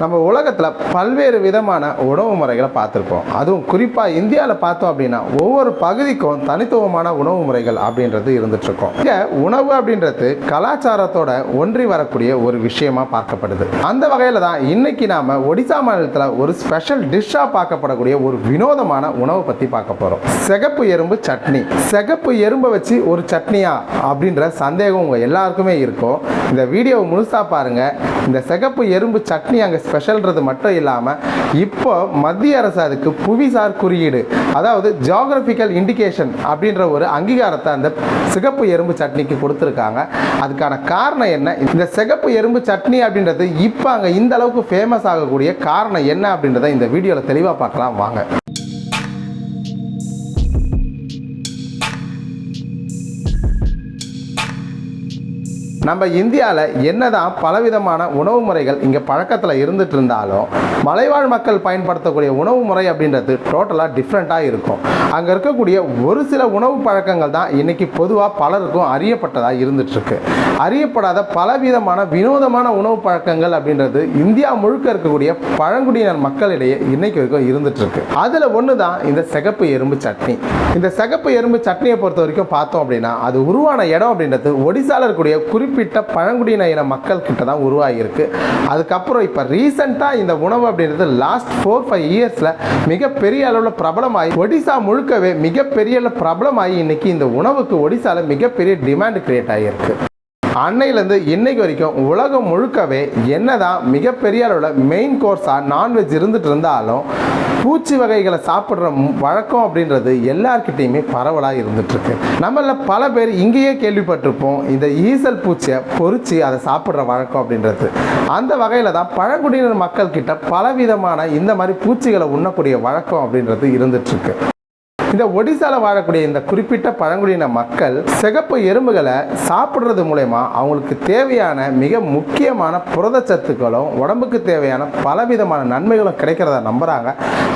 நம்ம உலகத்தில் பல்வேறு விதமான உணவு முறைகளை பார்த்துருப்போம். அதுவும் குறிப்பாக இந்தியாவில் பார்த்தோம் அப்படின்னா ஒவ்வொரு பகுதிக்கும் தனித்துவமான உணவு முறைகள் அப்படின்றது இருந்துட்டு இங்கே உணவு அப்படின்றது கலாச்சாரத்தோட ஒன்றி வரக்கூடிய ஒரு விஷயமாக பார்க்கப்படுது. அந்த வகையில் தான் இன்னைக்கு நாம் ஒடிசா மாநிலத்தில் ஒரு ஸ்பெஷல் டிஷ்ஷாக பார்க்கப்படக்கூடிய ஒரு வினோதமான உணவை பற்றி பார்க்க போகிறோம் சிகப்பு எறும்பு சட்னி. சிகப்பு எறும்பை வச்சு ஒரு சட்னியா அப்படின்ற சந்தேகம் உங்கள் எல்லாருக்குமே இருக்கும். இந்த வீடியோவை முழுசாக பாருங்கள் இந்த சிகப்பு எறும்பு சட்னி அங்கே ஸ்பெஷல்ன்றது மட்டும் இல்லாமல் இப்போ மத்திய அரசு அதுக்கு புவிசார் குறியீடு அதாவது ஜியாகிரபிக்கல் இண்டிகேஷன் அப்படின்ற ஒரு அங்கீகாரத்தை அந்த சிகப்பு எறும்பு சட்னிக்கு கொடுத்துருக்காங்க. அதுக்கான காரணம் என்ன? இந்த சிகப்பு எறும்பு சட்னி அப்படின்றது இப்போ அங்கே இந்த அளவுக்கு ஃபேமஸ் ஆகக்கூடிய காரணம் என்ன அப்படின்றத இந்த வீடியோவில் தெளிவாக பார்க்கலாம். வாங்க. நம்ம இந்தியாவில் என்னதான் பலவிதமான உணவு முறைகள் இங்கே பழக்கத்தில் இருந்துட்டு இருந்தாலும் மலைவாழ் மக்கள் பயன்படுத்தக்கூடிய உணவு முறை அப்படின்றது டோட்டலாக டிஃப்ரெண்ட்டாக இருக்கும். அங்கே இருக்கக்கூடிய ஒரு சில உணவு பழக்கங்கள் தான் இன்னைக்கு பொதுவாக பலருக்கும் அறியப்பட்டதாக இருந்துகிட்ருக்கு அறியப்படாத பலவிதமான வினோதமான உணவு பழக்கங்கள் அப்படின்றது இந்தியா முழுக்க இருக்கக்கூடிய பழங்குடியினர் மக்களிடையே இன்னைக்கு வரைக்கும் இருந்துகிட்ருக்கு அதில் ஒன்று தான் இந்த சிகப்பு எறும்பு சட்னி. இந்த சிகப்பு எறும்பு சட்னியை பொறுத்த வரைக்கும் பார்த்தோம் அப்படின்னா அது உருவான இடம் அப்படின்றது ஒடிசாவில் இருக்கக்கூடிய குறிப்பிட்ட பழங்குடியின இன மக்கள் கிட்ட தான் உருவாகியிருக்கு. அதுக்கப்புறம் இப்போ ரீசெண்டாக இந்த உணவு அப்படின்றது லாஸ்ட் ஃபோர் ஃபைவ் இயர்ஸில் மிகப்பெரிய அளவில் பிரபலமாகி ஒடிசா முழுக்கவே மிகப்பெரிய அளவில் பிரபலமாகி இன்னைக்கு இந்த உணவுக்கு ஒடிசால மிகப்பெரிய டிமாண்ட் கிரியேட் ஆகியிருக்கு. அன்னையிலேருந்து இன்னைக்கு வரைக்கும் உலகம் முழுக்கவே என்னதான் மிகப்பெரிய அளவில் மெயின் கோர்ஸாக நான்வெஜ் இருந்துட்டு இருந்தாலும் பூச்சி வகைகளை சாப்பிட்ற வழக்கம் அப்படின்றது எல்லார்கிட்டேயுமே பரவலாக இருந்துட்டுருக்கு. நம்மளில் நம்மள பல பேர் இங்கேயே கேள்விப்பட்டிருப்போம் இந்த ஈசல் பூச்சியை பொறிச்சு அதை சாப்பிட்ற வழக்கம் அப்படின்றது. அந்த வகையில் தான் பழங்குடியினர் மக்கள்கிட்ட பலவிதமான இந்த மாதிரி பூச்சிகளை உண்ணக்கூடிய வழக்கம் அப்படின்றது இருந்துட்டுருக்கு. இந்த ஒடிசால வாழக்கூடிய இந்த குறிப்பிட்ட பழங்குடியின மக்கள் சிகப்பு எறும்புகளை சாப்பிட்றது மூலயமா அவங்களுக்கு தேவையான மிக முக்கியமான புரதச்சத்துக்களும் உடம்புக்கு தேவையான பலவிதமான நன்மைகளும் கிடைக்கிறத நம்புறாங்க.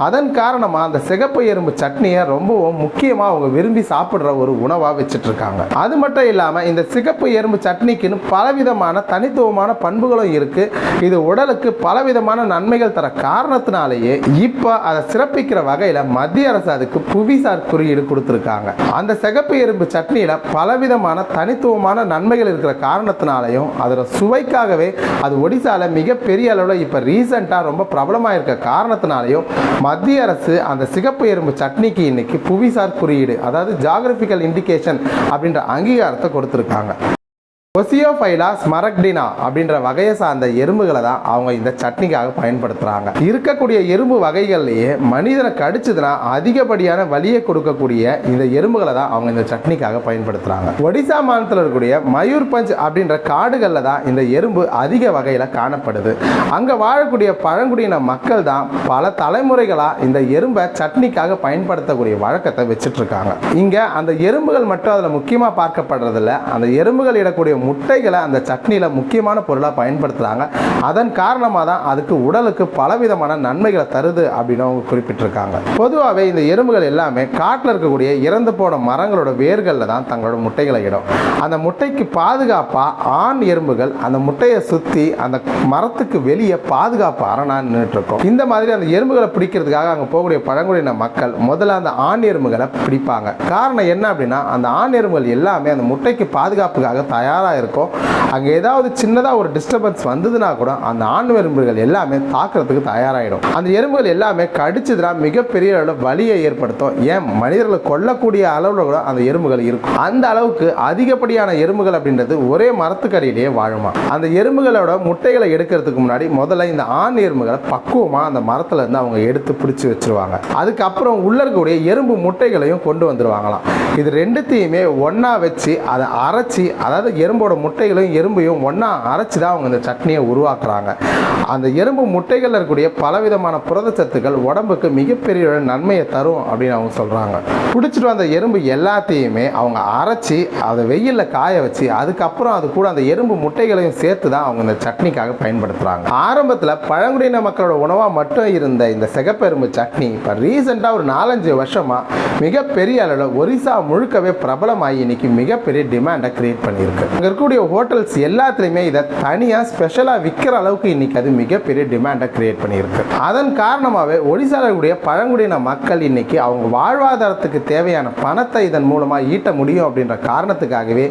அதன் காரணமாக அந்த சிகப்பு எறும்பு சட்னியை ரொம்பவும் முக்கியமாக அவங்க விரும்பி சாப்பிட்ற ஒரு உணவாக வச்சுட்டு இருக்காங்க அது மட்டும் இல்லாமல் இந்த சிகப்பு எறும்பு சட்னிக்குன்னு பலவிதமான தனித்துவமான பண்புகளும் இருக்கு. இது உடலுக்கு பலவிதமான நன்மைகள் தர காரணத்தினாலேயே இப்போ அதை சிறப்பிக்கிற வகையில் மத்திய அரசு அதுக்கு புவிசா சார் குறியீடு கொடுத்துருக்காங்க. அந்த சிகப்பு எறும்பு சட்னியில் பலவிதமான தனித்துவமான நன்மைகள் இருக்கிற காரணத்தினாலையும் அதோட சுவைக்காகவே அது ஒடிசால மிகப்பெரிய அளவில் இப்போ ரீசெண்டாக ரொம்ப பிரபலமாக இருக்க காரணத்தினாலையும் மத்திய அரசு அந்த சிகப்பு எறும்பு சட்னிக்கு இன்னைக்கு புவிசார் குறியீடு அதாவது ஜாகிரபிக்கல் இண்டிகேஷன் அப்படின்ற அங்கீகாரத்தை கொடுத்துருக்காங்க. ஒசியோஃபைலா ஸ்மரக்டினா அப்படின்ற வகையை சார்ந்த எறும்புகளை தான் அவங்க இந்த சட்னிக்காக பயன்படுத்துகிறாங்க இருக்கக்கூடிய எறும்பு வகைகள்லேயே மனிதனை கடிச்சதுன்னா அதிகப்படியான வலியை கொடுக்கக்கூடிய இந்த எறும்புகளை தான் அவங்க இந்த சட்னிக்காக பயன்படுத்துகிறாங்க ஒடிசா மாநிலத்தில் இருக்கக்கூடிய மயூர்பஞ்ச் அப்படின்ற காடுகளில் தான் இந்த எறும்பு அதிக வகையில் காணப்படுது. அங்கே வாழக்கூடிய பழங்குடியின மக்கள் தான் பல தலைமுறைகளாக இந்த எறும்பை சட்னிக்காக பயன்படுத்தக்கூடிய வழக்கத்தை வச்சுட்டு இருக்காங்க. இங்கே அந்த எறும்புகள் மட்டும் அதில் முக்கியமாக பார்க்கப்படுறதில்ல. அந்த எறும்புகள் இடக்கூடிய முட்டைகளை அந்த சட்னியில் முக்கியமான பொருளாக பயன்படுத்துகிறாங்க அதன் காரணமாக தான் அதுக்கு உடலுக்கு பலவிதமான நன்மைகளை தருது அப்படின்னு அவங்க குறிப்பிட்டிருக்காங்க. பொதுவாகவே இந்த எறும்புகள் எல்லாமே காட்டில் இருக்கக்கூடிய இறந்து போன மரங்களோட வேர்களில் தான் தங்களோட முட்டைகளை இடும். அந்த முட்டைக்கு பாதுகாப்பாக ஆண் எறும்புகள் அந்த முட்டையை சுற்றி அந்த மரத்துக்கு வெளியே பாதுகாப்பு அரணா நின்றுட்டு இந்த மாதிரி அந்த எறும்புகளை பிடிக்கிறதுக்காக அங்கே போகக்கூடிய பழங்குடியின மக்கள் முதல்ல அந்த ஆண் எறும்புகளை பிடிப்பாங்க. காரணம் என்ன அப்படின்னா அந்த ஆண் எறும்புகள் எல்லாமே அந்த முட்டைக்கு பாதுகாப்புக்காக தயாராக இருக்கும். அங்கே ஏதாவது சின்னதாக ஒரு டிஸ்டர்பன்ஸ் வந்ததுன்னா கூட அந்த ஆண் எறும்புகள் எல்லாமே தாக்குறதுக்கு தயாராகிடும் அந்த எறும்புகள் எல்லாமே கடிச்சதுனா மிகப்பெரிய அளவில் வலியை ஏற்படுத்தும். ஏன்? மனிதர்களை கொல்லக்கூடிய அளவில் கூட அந்த எறும்புகள் இருக்கும். அந்த அளவுக்கு அதிகப்படியான எறும்புகள் அப்படின்றது ஒரே மரத்துக்கடியிலேயே வாழுமா? அந்த எறும்புகளோட முட்டைகளை எடுக்கிறதுக்கு முன்னாடி முதல்ல இந்த ஆண் எறும்புகளை பக்குவமாக அந்த மரத்துல இருந்து அவங்க எடுத்து பிடிச்சி வச்சிருவாங்க. அதுக்கப்புறம் உள்ள இருக்கக்கூடிய எறும்பு முட்டைகளையும் கொண்டு வந்துருவாங்களாம். இது ரெண்டுத்தையுமே ஒன்னா வச்சு அதை அரைச்சி அதாவது எறும்போட முட்டைகளையும் எறும்பையும் ஒன்றா அரைச்சி தான் அவங்க இந்த சட்னியை உருவாக்குறாங்க. அந்த எறும்பு முட்டைகளில் இருக்கக்கூடிய பலவிதமான புரதச்சத்துக்கள் உடம்புக்கு மிகப்பெரிய நன்மையை தரும் அப்படின்னு அவங்க சொல்கிறாங்க பிடிச்சிட்டு வந்த எறும்பு எல்லாத்தையுமே அவங்க அரைச்சி அதை வெயிலில் காய வச்சு அதுக்கப்புறம் அது கூட அந்த எறும்பு முட்டைகளையும் சேர்த்து தான் அவங்க இந்த சட்னிக்காக பயன்படுத்துகிறாங்க ஆரம்பத்தில் பழங்குடியின மக்களோட உணவாக மட்டும் இருந்த இந்த சிகப்பெரும்பு சட்னி இப்போ ரீசெண்டாக ஒரு நாலஞ்சு வருஷமாக மிகப்பெரிய அளவில் ஒரிசா முழுக்கவே பிரபலமாகி இன்னைக்கு மிகப்பெரிய டிமாண்டை கிரியேட் பண்ணியிருக்கு. இருக்கக்கூடிய ஹோட்டல்ஸ் எல்லாத்துலேயுமே இதை தனியாக ஸ்பெஷலாக விற்கிற அளவுக்கு இன்றைக்கி அது மிகப்பெரிய டிமாண்டை கிரியேட் பண்ணியிருக்கு. அதன் காரணமாகவே ஒடிசாவில் இருக்கக்கூடிய பழங்குடியின மக்கள் இன்றைக்கி அவங்க வாழ்வாதாரத்துக்கு தேவையான பணத்தை இதன் மூலமாக ஈட்ட முடியும் அப்படின்ற காரணத்துக்காகவே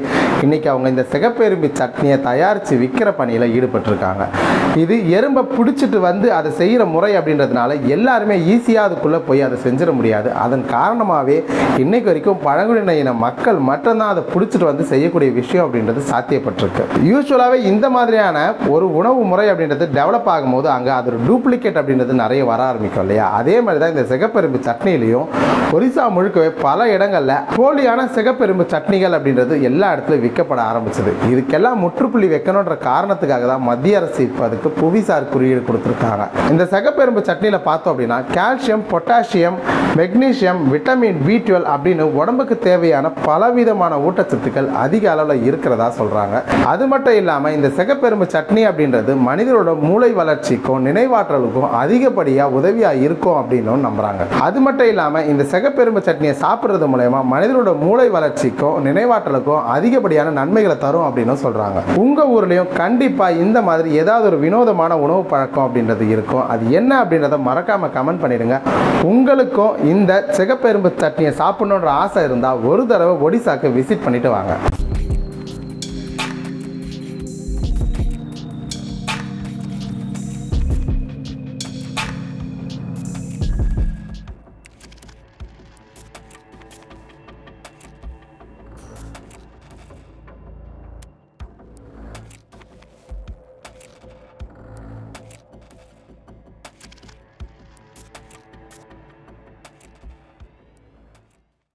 இன்னைக்கு அவங்க இந்த சிகப்பெரும்பு சட்னியை தயாரித்து விற்கிற பணியில் ஈடுபட்டிருக்காங்க. இது எறும்பை பிடிச்சிட்டு வந்து அதை செய்கிற முறை அப்படின்றதுனால எல்லாருமே ஈஸியாக அதுக்குள்ளே போய் அதை செஞ்சிட முடியாது. அதன் காரணமாகவே இன்னைக்கு வரைக்கும் பழங்குடியின இன மக்கள் மட்டும்தான் அதை பிடிச்சிட்டு வந்து செய்யக்கூடிய விஷயம் அப்படின்றது சாத்தியப்பட்டிருக்கு. யூஸ்வலாகவே இந்த மாதிரியான ஒரு உணவு முறை அப்படின்றது டெவலப் ஆகும்போது அங்கே அது ஒரு டூப்ளிகேட் அப்படின்றது நிறைய வர ஆரம்பிக்கும் இல்லையா? அதே மாதிரி தான் இந்த சிகப்பெரும்பு சட்னிலையும் ஒரிசா முழுக்கவே பல இடங்களில் போலியான சிகப்பெரும்பு சட்னிகள் அப்படின்றது எல்லா இடத்துலையும் விற்கப்பட ஆரம்பிச்சது. இதுக்கெல்லாம் முற்றுப்புள்ளி வைக்கணுன்ற காரணத்துக்காக தான் மத்திய அரசு இப்போ அதுக்கு புவிசார் குறியீடு கொடுத்துருக்காங்க. இந்த சிகப்பெரும்பு சட்னியில் பார்த்தோம் அப்படின்னா calcium potassium magnesium vitamin B twelve அப்படின்னு உடம்புக்கு தேவையான பலவிதமான ஊட்டச்சத்துக்கள் அதிக அளவில் இருக்கிறதா சொல்கிறாங்க அது மட்டும் இல்லாமல் இந்த சிகப்பெரும்பு சட்னி அப்படின்றது மனிதரோட மூளை வளர்ச்சிக்கும் நினைவாற்றலுக்கும் அதிகப்படியாக உதவியாக இருக்கும் அப்படின்னு நம்புகிறாங்க அது மட்டும் இல்லாமல் இந்த சிகப்பெரும்பு சட்னியை சாப்பிட்றது மூலயமா மனிதரோட மூளை வளர்ச்சிக்கும் நினைவாற்றலுக்கும் அதிகப்படியான நன்மைகளை தரும் அப்படின்னு சொல்கிறாங்க உங்கள் ஊர்லேயும் கண்டிப்பாக இந்த மாதிரி ஏதாவது ஒரு வினோதமான உணவு பழக்கம் அப்படின்றது இருக்கும். அது என்ன அப்படின்றத மறக்காமல் கமெண்ட் பண்ணிடுங்க. உங்களுக்கும் இந்த சிகப்பெரும்பு சட்னியை சாப்பிடணுன்ற ஆசை இருந்தால் ஒரு தடவை ஒடிசாக்கு விசிட் பண்ணிட்டு வாங்க.